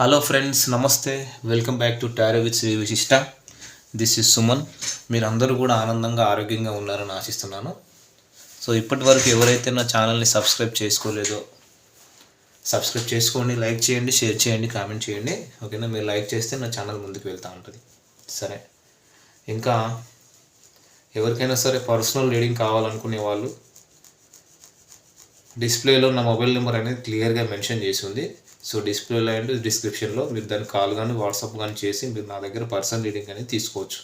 Hello friends నమస్తే. Welcome back to tarot with Shri Vishishta this is Suman మీరు అందరూ కూడా ఆనందంగా ఆరోగ్యంగా ఉన్నారని ఆశిస్తున్నాను. సో ఇప్పటి వరకు ఎవరైతే నా ఛానల్ని సబ్స్క్రైబ్ చేసుకోలేదో సబ్స్క్రైబ్ చేసుకోండి లైక్ చేయండి షేర్ చేయండి కామెంట్ చేయండి. ఓకేనా మీరు లైక్ చేస్తే నా ఛానల్ ముందుకు వెళ్తూ ఉంటుంది. సరే. ఇంకా ఎవరికైనా సరే పర్సనల్ రీడింగ్ కావాలనుకునే వాళ్ళు డిస్ప్లేలో నా మొబైల్ నెంబర్ అనేది క్లియర్గా మెన్షన్ చేసి ఉంది. సో డిస్ప్లేలో అండ్ డిస్క్రిప్షన్లో మీరు దాన్ని కాల్ కానీ వాట్సాప్ కానీ చేసి మీరు నా దగ్గర పర్సనల్ రీడింగ్ అనేది తీసుకోవచ్చు.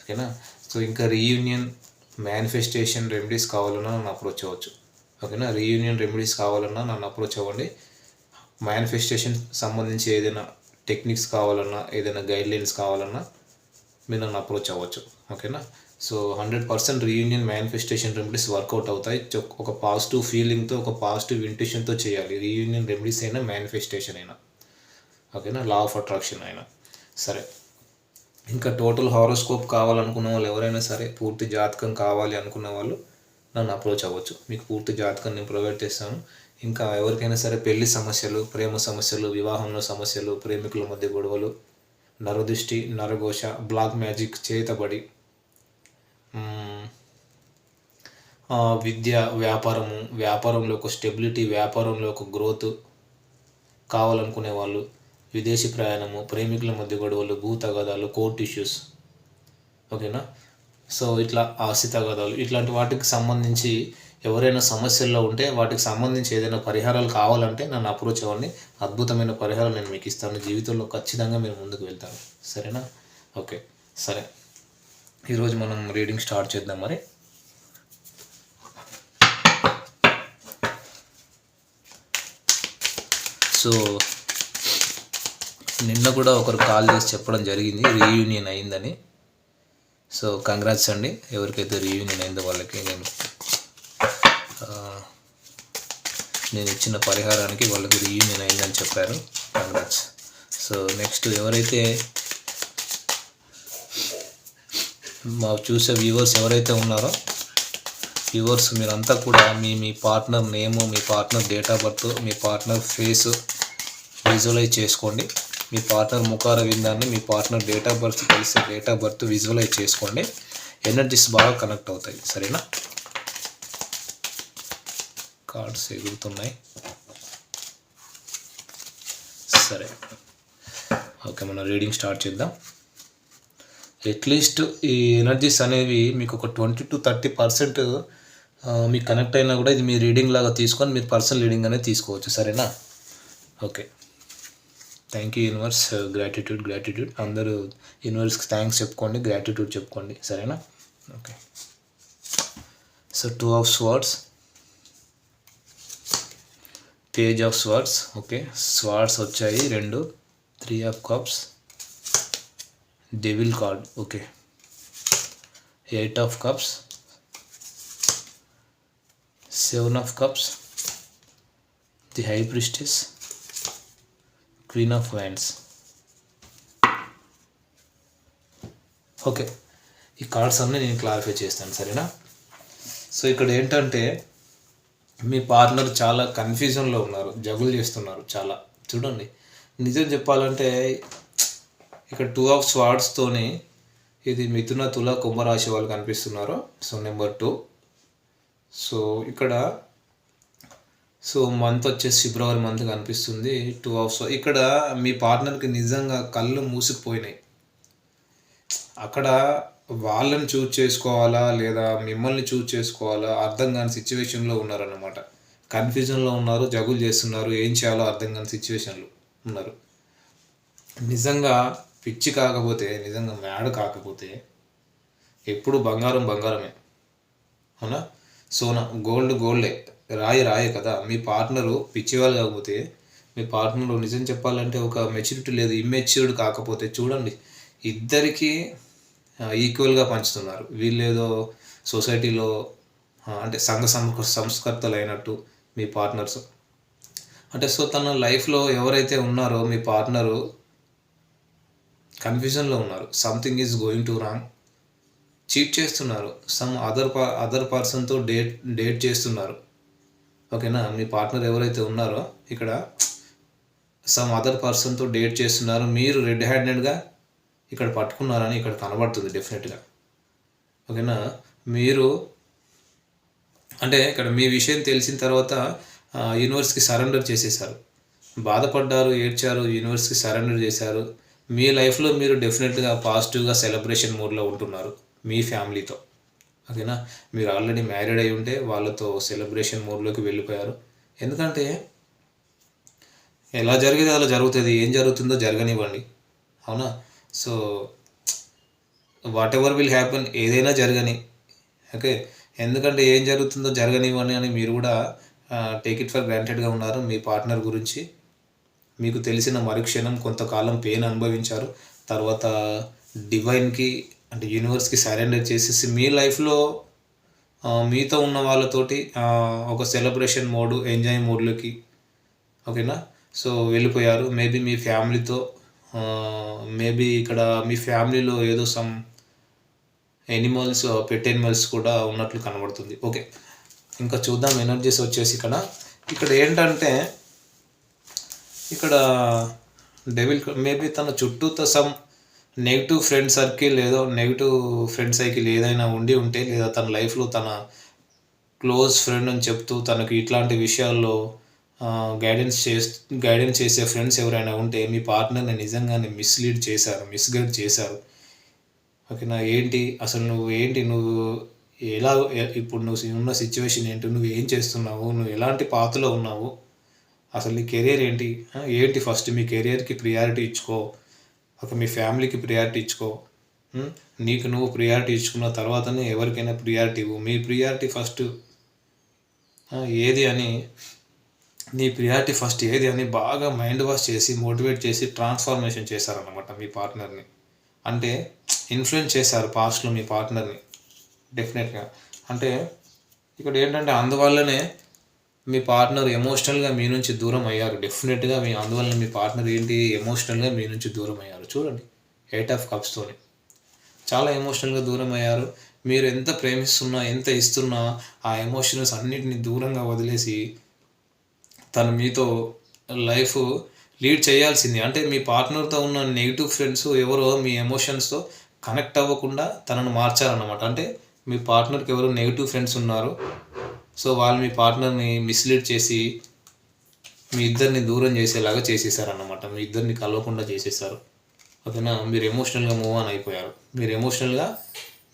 ఓకేనా? సో ఇంకా రీయూనియన్ మేనిఫెస్టేషన్ రెమెడీస్ కావాలన్నా నన్ను అప్రోచ్ అవ్వచ్చు. ఓకేనా? రీయూనియన్ రెమెడీస్ కావాలన్నా నన్ను అప్రోచ్ అవ్వండి. మేనిఫెస్టేషన్ సంబంధించి ఏదైనా టెక్నిక్స్ కావాలన్నా ఏదైనా గైడ్లైన్స్ కావాలన్నా మీరు నన్ను అప్రోచ్ అవ్వచ్చు. ఓకేనా? So hundred percent reunion manifestation remedies work out అవుతాయి. ఒక పాజిటివ్ ఫీలింగ్తో ఒక పాజిటివ్ ఇంట్యూషన్తో చేయాలి. రీయూనియన్ రెమెడీస్ అయినా మేనిఫెస్టేషన్ అయినా. ఓకేనా? లా ఆఫ్ అట్రాక్షన్ అయినా. సరే. ఇంకా టోటల్ హారోస్కోప్ కావాలనుకున్న వాళ్ళు ఎవరైనా సరే పూర్తి జాతకం కావాలి అనుకున్న వాళ్ళు నన్ను అప్రోచ్ అవ్వచ్చు. మీకు పూర్తి జాతకం నేను ప్రొవైడ్ చేస్తాను. ఇంకా ఎవరికైనా సరే పెళ్ళి సమస్యలు ప్రేమ సమస్యలు వివాహంలో సమస్యలు ప్రేమికుల మధ్య గొడవలు నరదృష్టి నరఘోష బ్లాక్ మ్యాజిక్ చేతబడి విద్య వ్యాపారము వ్యాపారంలో ఒక స్టెబిలిటీ వ్యాపారంలో ఒక గ్రోత్ కావాలనుకునే వాళ్ళు విదేశీ ప్రయాణము ప్రేమికుల మధ్య గొడవలు భూ తగాదాలు కోర్ట్ ఇష్యూస్ ఓకేనా సో ఇట్లా ఆస్తి తగాదాలు ఇట్లాంటి వాటికి సంబంధించి ఎవరైనా సమస్యల్లో ఉంటే వాటికి సంబంధించి ఏదైనా పరిహారాలు కావాలంటే నన్ను అప్రోచ్ అవ్వండి. అద్భుతమైన పరిహారం నేను మీకు ఇస్తాను. జీవితంలో ఖచ్చితంగా మీరు ముందుకు వెళ్తాను సరేనా? ఓకే సరే. ఈరోజు మనం రీడింగ్ స్టార్ట్ చేద్దాం మరి. సో నిన్న కూడా ఒకరు కాల్ చేసి చెప్పడం జరిగింది రీయూనియన్ అయిందని. సో కంగ్రాట్స్ అండి. ఎవరికైతే రీయూనియన్ అయిందో వాళ్ళకి నేను నేను ఇచ్చిన పరిహారానికి వాళ్ళకి రీయూనియన్ అయిందని చెప్పారు. కంగ్రాట్స్. సో నెక్స్ట్ ఎవరైతే మా చూసే వ్యూవర్స్ ఎవరైతే ఉన్నారో వ్యూవర్స్ మీరంతా కూడా మీ మీ పార్ట్నర్ నేము మీ పార్ట్నర్ డేట్ ఆఫ్ బర్త్ మీ పార్ట్నర్ ఫేస్ విజువలైజ్ చేసుకోండి. మీ పార్ట్నర్ ముఖార విందాన్ని మీ పార్ట్నర్ డేట్ ఆఫ్ బర్త్ కలిసి డేట్ ఆఫ్ బర్త్ విజువలైజ్ చేసుకోండి. ఎనర్జీస్ బాగా కనెక్ట్ అవుతాయి. సరేనా? కార్డ్స్ ఎగురుతున్నాయి. సరే. ఓకే మనం రీడింగ్ స్టార్ట్ చేద్దాం. అట్లీస్ట్ ఈ ఎనర్జీస్ అనేవి మీకు ఒక ట్వంటీ టు థర్టీ పర్సెంట్ మీకు కనెక్ట్ అయినా కూడా ఇది మీ రీడింగ్ లాగా తీసుకొని మీరు పర్సనల్ రీడింగ్ అనేది తీసుకోవచ్చు సరేనా? Okay thank you universe gratitude gratitude అందరూ యూనివర్స్కి థ్యాంక్స్ చెప్పుకోండి గ్రాటిట్యూడ్ చెప్పుకోండి సరేనా? Okay so two of swords page of swords okay swords వచ్చాయి రెండు. Three of cups devil card okay eight of cups seven of cups the high priestess queen of wands okay ఈ cards అన్నీ నేను clarify చేస్తాను సరేనా? So ఇక్కడ ఏంటంటే మీ partner చాలా కన్ఫ్యూజన్లో ఉన్నారు జగులు చేస్తున్నారు చాలా. చూడండి. నిజం చెప్పాలంటే ఇక్కడ టూ ఆఫ్ స్వార్డ్స్తోని ఇది మిథున తుల కుంభరాశి వాళ్ళు కనిపిస్తున్నారు. సో నెంబర్ టూ సో ఇక్కడ సో మంత్ వచ్చేసి ఫిబ్రవరి మంత్ కనిపిస్తుంది. టూ ఆఫ్ స్వా ఇక్కడ మీ పార్ట్నర్కి నిజంగా కళ్ళు మూసుకుపోయినాయి. అక్కడ వాళ్ళని చూజ్ చేసుకోవాలా లేదా మిమ్మల్ని చూజ్ చేసుకోవాలా అర్థం కాని సిచ్యువేషన్లో ఉన్నారన్నమాట. కన్ఫ్యూజన్లో ఉన్నారు జగులు చేస్తున్నారు ఏం చేయాలో అర్థం కాని సిచ్యువేషన్లో ఉన్నారు. నిజంగా పిచ్చి కాకపోతే నిజంగా మ్యాడ్ కాకపోతే ఎప్పుడు బంగారం బంగారమే. అవునా? సోనా గోల్డ్ గోల్డే. రాయి రాయే కదా. మీ పార్ట్నరు పిచ్చివాళ్ళు కాకపోతే మీ పార్ట్నర్లో నిజం చెప్పాలంటే ఒక మెచ్యూరిటీ లేదు. ఇమ్మెచ్యూర్డ్ కాకపోతే చూడండి. ఇద్దరికీ ఈక్వల్గా పంచుతున్నారు. వీళ్ళు ఏదో సొసైటీలో అంటే సంఘ సం- సంస్కర్తలు అయినట్టు మీ పార్ట్నర్స్. అంటే సో తన లైఫ్లో ఎవరైతే ఉన్నారో మీ పార్ట్నరు కన్ఫ్యూజన్లో ఉన్నారు. Something is going to wrong cheat చేస్తున్నారు. సమ్ అదర్ అదర్ పర్సన్తో డేట్ డేట్ చేస్తున్నారు. ఓకేనా? మీ పార్ట్నర్ ఎవరైతే ఉన్నారో ఇక్కడ సమ్ అదర్ పర్సన్తో డేట్ చేస్తున్నారు. మీరు రెడ్ హ్యాండెడ్గా ఇక్కడ పట్టుకున్నారని ఇక్కడ కనబడుతుంది డెఫినెట్గా ఓకేనా? మీరు అంటే ఇక్కడ మీ విషయం తెలిసిన తర్వాత యూనివర్స్కి సరెండర్ చేసేసారు బాధపడ్డారు ఏడ్చారు యూనివర్స్కి సరెండర్ చేశారు. మీ లైఫ్లో మీరు డెఫినెట్గా పాజిటివ్గా సెలబ్రేషన్ మూడ్లో ఉంటున్నారు మీ ఫ్యామిలీతో. ఓకేనా? మీరు ఆల్రెడీ మ్యారీడ్ అయి ఉంటే వాళ్ళతో సెలబ్రేషన్ మూడ్లోకి వెళ్ళిపోయారు. ఎందుకంటే ఎలా జరిగేది అలా జరుగుతుంది. ఏం జరుగుతుందో జరగనివ్వండి. అవునా? So whatever will happen ఏదైనా జరగని. ఓకే? ఎందుకంటే ఏం జరుగుతుందో జరగనివ్వండి అని మీరు కూడా టేక్ ఇట్ ఫర్ గ్రాంటెడ్గా ఉన్నారు మీ పార్ట్నర్ గురించి. మీకు తెలిసిన మరుక్షణం కొంతకాలం పెయిన్ అనుభవించారు. తర్వాత డివైన్కి అంటే యూనివర్స్కి సరెండర్ చేసేసి మీ లైఫ్లో మీతో ఉన్న వాళ్ళతోటి ఒక సెలబ్రేషన్ మోడ్ ఎంజాయ్ మోడ్లోకి ఓకేనా? సో వెళ్ళిపోయారు. మేబీ మీ ఫ్యామిలీతో మేబీ ఇక్కడ మీ ఫ్యామిలీలో ఏదో సమ్ ఎనిమల్స్ పెట్ ఎనిమల్స్ కూడా ఉన్నట్లు కనబడుతుంది. ఓకే. ఇంకా చూద్దాం ఎనర్జీస్ వచ్చేసి ఇక్కడ. ఇక్కడ ఏంటంటే ఇక్కడ డెవిల్ మేబీ తన చుట్టూతో సమ్ నెగిటివ్ ఫ్రెండ్ సర్కిల్ ఏదో నెగిటివ్ ఫ్రెండ్ సైకిల్ ఏదైనా ఉండి ఉంటే లేదా తన లైఫ్లో తన క్లోజ్ ఫ్రెండ్ అని చెప్తూ తనకు ఇట్లాంటి విషయాల్లో గైడెన్స్ చేస్తూ గైడెన్స్ చేసే ఫ్రెండ్స్ ఎవరైనా ఉంటే మీ పార్ట్నర్ని నిజంగానే మిస్లీడ్ చేశారు మిస్గైడ్ చేశారు. ఓకేనా ఏంటి? అసలు నువ్వు ఏంటి? నువ్వు ఎలా ఇప్పుడు నువ్వు ఉన్న సిచ్యువేషన్ ఏంటి? నువ్వు ఏం చేస్తున్నావు? నువ్వు ఎలాంటి పాతలో ఉన్నావు? అసలు నీ కెరియర్ ఏంటి? ఏంటి ఫస్ట్ మీ కెరియర్కి ప్రియారిటీ ఇచ్చుకో? ఒక మీ ఫ్యామిలీకి ప్రియారిటీ ఇచ్చుకో? నీకు నువ్వు ప్రియారిటీ ఇచ్చుకున్న తర్వాతనే ఎవరికైనా ప్రియారిటీ ఇవ్వు. మీ ప్రియారిటీ ఫస్ట్ ఏది అని నీ ప్రియారిటీ ఫస్ట్ ఏది అని బాగా మైండ్ వాష్ చేసి మోటివేట్ చేసి ట్రాన్స్ఫార్మేషన్ చేశారనమాట మీ పార్ట్నర్ని అంటే ఇన్ఫ్లుయెన్స్ చేశారు పాస్ట్లో మీ పార్ట్నర్ని డెఫినెట్గా అంటే ఇక్కడ ఏంటంటే అందువల్లనే మీ పార్ట్నర్ ఎమోషనల్గా మీ నుంచి దూరం అయ్యారు. డెఫినెట్గా మీ అందువల్ల మీ పార్ట్నర్ ఏంటి ఎమోషనల్గా మీ నుంచి దూరం అయ్యారు. చూడండి ఎయిట్ ఆఫ్ కప్స్తోని చాలా ఎమోషనల్గా దూరం అయ్యారు. మీరు ఎంత ప్రేమిస్తున్నా ఎంత ఇస్తున్నా ఆ ఎమోషన్స్ అన్నిటిని దూరంగా వదిలేసి తను మీతో లైఫ్ లీడ్ చేయాల్సింది. అంటే మీ పార్ట్నర్తో ఉన్న నెగిటివ్ ఫ్రెండ్స్ ఎవరో మీ ఎమోషన్స్తో కనెక్ట్ అవ్వకుండా తనను మార్చారన్నమాట. అంటే మీ పార్ట్నర్కి ఎవరు నెగిటివ్ ఫ్రెండ్స్ ఉన్నారు. సో వాళ్ళు మీ పార్ట్నర్ని మిస్లీడ్ చేసి మీ ఇద్దరిని దూరం చేసేలాగా చేసేసారన్నమాట. మీ ఇద్దరిని కలవకుండా చేసేసారు. ఓకేనా మీరు ఎమోషనల్గా మూవ్ ఆన్ అయిపోయారు. మీరు ఎమోషనల్గా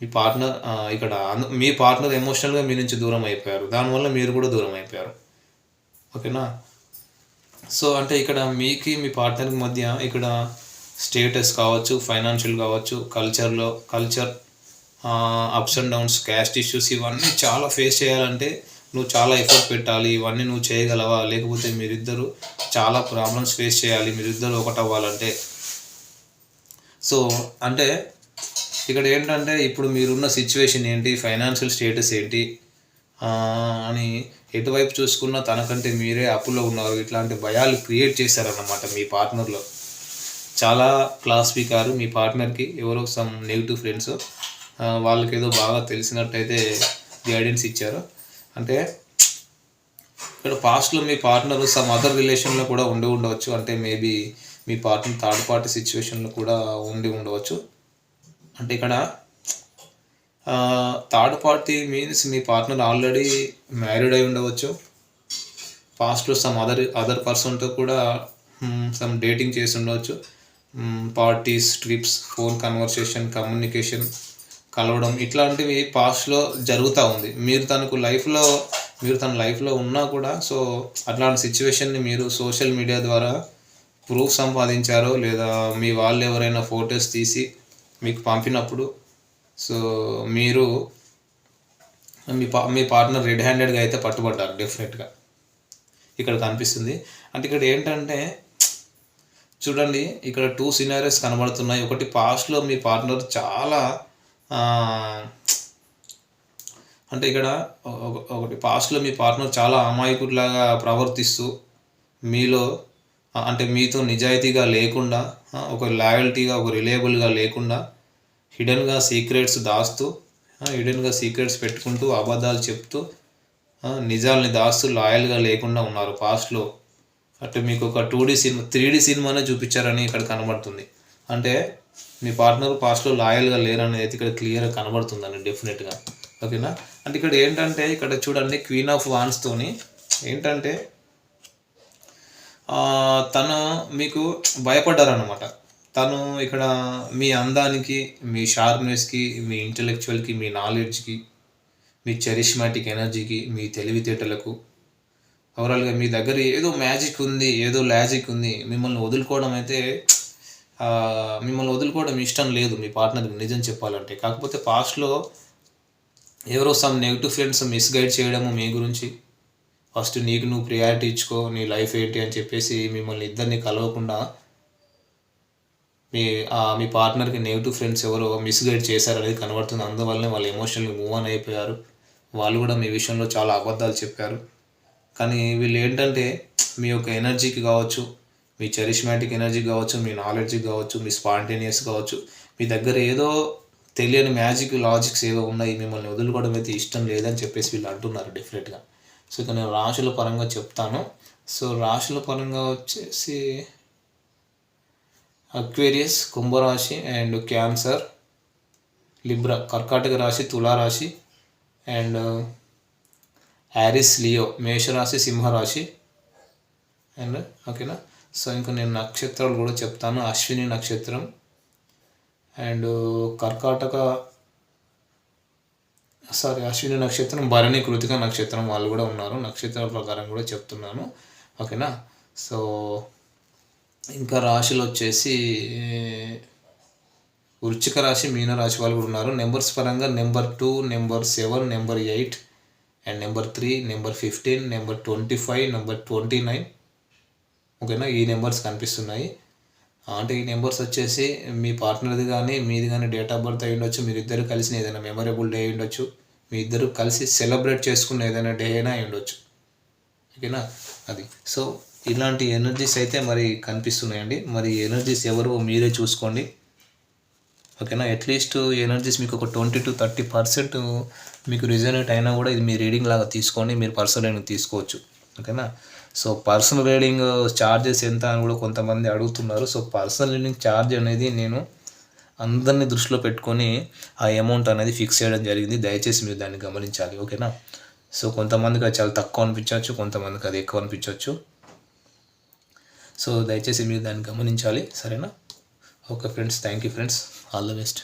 మీ పార్ట్నర్ ఇక్కడ మీ పార్ట్నర్ ఎమోషనల్గా మీ నుంచి దూరం అయిపోయారు. దానివల్ల మీరు కూడా దూరం అయిపోయారు. ఓకేనా? సో అంటే ఇక్కడ మీకి మీ పార్ట్నర్కి మధ్య ఇక్కడ స్టేటస్ కావచ్చు ఫైనాన్షియల్ కావచ్చు కల్చర్లో culture ups and downs caste issues ఇవన్నీ చాలా ఫేస్ చేయాలంటే నువ్వు చాలా ఎఫర్ట్ పెట్టాలి ఇవన్నీ నువ్వు చేయగలవా? లేకపోతే మీరిద్దరు చాలా ప్రాబ్లమ్స్ ఫేస్ చేయాలి మీరిద్దరు ఒకటవ్వాలంటే సో అంటే ఇక్కడ ఏంటంటే ఇప్పుడు మీరున్న సిచ్యువేషన్ ఏంటి? ఫైనాన్షియల్ స్టేటస్ ఏంటి? అని ఎటువైపు చూసుకున్నా తనకంటే మీరే అప్పులో ఉన్నారు. ఇట్లాంటి భయాలు క్రియేట్ చేశారన్నమాట మీ పార్ట్నర్లో చాలా క్లాస్ స్పీకర్ మీ పార్ట్నర్కి ఎవరో సమ్ నెగిటివ్ ఫ్రెండ్స్ వాళ్ళకేదో బాగా తెలిసినట్టయితే గైడెన్స్ ఇచ్చారు. అంటే ఇక్కడ పాస్ట్లో మీ పార్ట్నర్ సమ్ అదర్ రిలేషన్లో కూడా ఉండి ఉండవచ్చు. అంటే మేబీ మీ పార్ట్నర్ థర్డ్ పార్టీ సిచ్యువేషన్లో కూడా ఉండి ఉండవచ్చు. అంటే ఇక్కడ థర్డ్ పార్టీ మీన్స్ మీ పార్ట్నర్ ఆల్రెడీ మ్యారీడ్ అయి ఉండవచ్చు. పాస్ట్లో సమ్ అదర్ అదర్ పర్సన్తో కూడా hmm, సమ్ డేటింగ్ చేసి ఉండవచ్చు. Parties trips phone conversation communication కలవడం ఇట్లాంటివి పాస్ట్లో జరుగుతూ ఉంది. మీరు తనకు లైఫ్లో మీరు తన లైఫ్లో ఉన్నా కూడా సో అట్లాంటి సిచ్యువేషన్ని మీరు సోషల్ మీడియా ద్వారా ప్రూఫ్ సంపాదించారో లేదా మీ వాళ్ళు ఎవరైనా ఫొటోస్ తీసి మీకు పంపినప్పుడు సో మీరు మీ పా మీ పార్ట్నర్ రెడ్ హ్యాండెడ్గా అయితే పట్టుబడ్డారు డెఫినెట్గా ఇక్కడ కనిపిస్తుంది. అంటే ఇక్కడ ఏంటంటే చూడండి ఇక్కడ టూ సినారీస్ కనబడుతున్నాయి. ఒకటి పాస్ట్లో మీ పార్ట్నర్ చాలా అంటే ఇక్కడ ఒక- ఒకటి పాస్ట్లో మీ పార్ట్నర్ చాలా అమాయకుడిలాగా ప్రవర్తిస్తూ మీలో అంటే మీతో నిజాయితీగా లేకుండా ఒక లాయల్టీగా ఒక రిలయబుల్గా లేకుండా హిడెన్గా సీక్రెట్స్ దాస్తూ హిడెన్గా సీక్రెట్స్ పెట్టుకుంటూ అబద్ధాలు చెప్తూ ఆ, నిజాల్ని దాస్తూ లాయల్గా లేకుండా ఉన్నారు పాస్ట్లో. అంటే మీకు ఒక two D cinema three D సినిమానే చూపించారని ఇక్కడ కనబడుతుంది. అంటే మీ పార్ట్నర్ పాస్ట్లో లాయల్గా లేరనేది అయితే ఇక్కడ క్లియర్గా కనబడుతుందండి డెఫినెట్గా ఓకేనా? అంటే ఇక్కడ ఏంటంటే ఇక్కడ చూడండి క్వీన్ ఆఫ్ వాన్స్తోని ఏంటంటే తను మీకు భయపడ్డారనమాట తను ఇక్కడ మీ అందానికి మీ షార్ప్నెస్కి మీ ఇంటలెక్చువల్కి మీ నాలెడ్జ్కి మీ చరిష్మాటిక్ ఎనర్జీకి మీ తెలివితేటలకు ఓవరాల్గా మీ దగ్గర ఏదో మ్యాజిక్ ఉంది ఏదో లాజిక్ ఉంది మిమ్మల్ని వదులుకోవడం అయితే మిమ్మల్ని వదులుకోవడం ఇష్టం లేదు మీ పార్ట్నర్కి నిజం చెప్పాలంటే. కాకపోతే పాస్ట్లో ఎవరో సమ్ నెగిటివ్ ఫ్రెండ్స్ మిస్గైడ్ చేయడము మీ గురించి. ఫస్ట్ నీకు నువ్వు ప్రియారిటీ ఇచ్చుకో నీ లైఫ్ ఏంటి అని చెప్పేసి మిమ్మల్ని ఇద్దరిని కలవకుండా మీ మీ పార్ట్నర్కి నెగిటివ్ ఫ్రెండ్స్ ఎవరో మిస్గైడ్ చేశారనేది కనబడుతుంది. అందువల్లనే వాళ్ళు ఎమోషనల్గా మూవ్ ఆన్ అయిపోయారు. వాళ్ళు కూడా మీ విషయంలో చాలా అబద్ధాలు చెప్పారు. కానీ వీళ్ళు ఏంటంటే మీ యొక్క ఎనర్జీకి కావచ్చు మీ చరిష్మాటిక్ ఎనర్జీ కావచ్చు మీ నాలెడ్జ్ కావచ్చు మీ స్పాంటేనియస్ కావచ్చు మీ దగ్గర ఏదో తెలియని మ్యాజిక్ లాజిక్స్ ఏదో ఉన్నాయి మిమ్మల్ని వదులుకోవడం అయితే ఇష్టం లేదని చెప్పేసి వీళ్ళు అంటున్నారు డెఫినెట్గా సో ఇక నేను రాశుల పరంగా చెప్తాను. సో రాశుల పరంగా వచ్చేసి అక్వేరియస్ కుంభరాశి అండ్ క్యాన్సర్ లిబ్రా కర్కాటక రాశి తులారాశి అండ్ యారిస్ లియో మేషరాశి సింహరాశి అండ్ ఓకేనా సో ఇంకా నేను నక్షత్రాలు కూడా చెప్తాను. అశ్విని నక్షత్రం. అండ్ కర్కాటక సారీ అశ్విని నక్షత్రం భరణి కృతిక నక్షత్రం వాళ్ళు కూడా ఉన్నారు. నక్షత్రాల ప్రకారం కూడా చెప్తున్నాను. ఓకేనా? సో ఇంకా రాశులు వచ్చేసి వృచ్చిక రాశి మీన రాశి వాళ్ళు కూడా ఉన్నారు. నెంబర్స్ పరంగా number two number seven number eight and number three number fifteen number twenty five number twenty nine ఓకేనా? ఈ నెంబర్స్ కనిపిస్తున్నాయి. అంటే ఈ నెంబర్స్ వచ్చేసి మీ పార్ట్నర్ది కానీ మీది కానీ డేట్ ఆఫ్ బర్త్ అయి ఉండొచ్చు మీరు ఇద్దరు కలిసిన ఏదైనా మెమరబుల్ డే అయి ఉండొచ్చు మీ ఇద్దరు కలిసి సెలబ్రేట్ చేసుకున్న ఏదైనా డే అయినా అయి ఉండొచ్చు. ఓకేనా? అది. సో ఇలాంటి ఎనర్జీస్ అయితే మరి కనిపిస్తున్నాయండి. మరి ఎనర్జీస్ ఎవరు మీరే చూసుకోండి. ఓకేనా? అట్లీస్ట్ ఎనర్జీస్ మీకు ఒక ట్వంటీ టు థర్టీ పర్సెంట్ మీకు రిజనేట్ అయినా కూడా ఇది మీ రీడింగ్ లాగా తీసుకోండి. మీరు పర్సనల్ అయినా తీసుకోవచ్చు. ఓకేనా? సో పర్సనల్ రీడింగ్ ఛార్జెస్ ఎంత అని కూడా కొంతమంది అడుగుతున్నారు. సో పర్సనల్ రీడింగ్ ఛార్జ్ అనేది నేను అందరినీ దృష్టిలో పెట్టుకొని ఆ అమౌంట్ అనేది ఫిక్స్ చేయడం జరిగింది. దయచేసి మీరు దాన్ని గమనించాలి ఓకేనా? సో కొంతమందికి అది చాలా తక్కువ అనిపించవచ్చు కొంతమందికి అది ఎక్కువ అనిపించవచ్చు. సో దయచేసి మీరు దాన్ని గమనించాలి సరేనా? Okay friends thank you friends. All the best.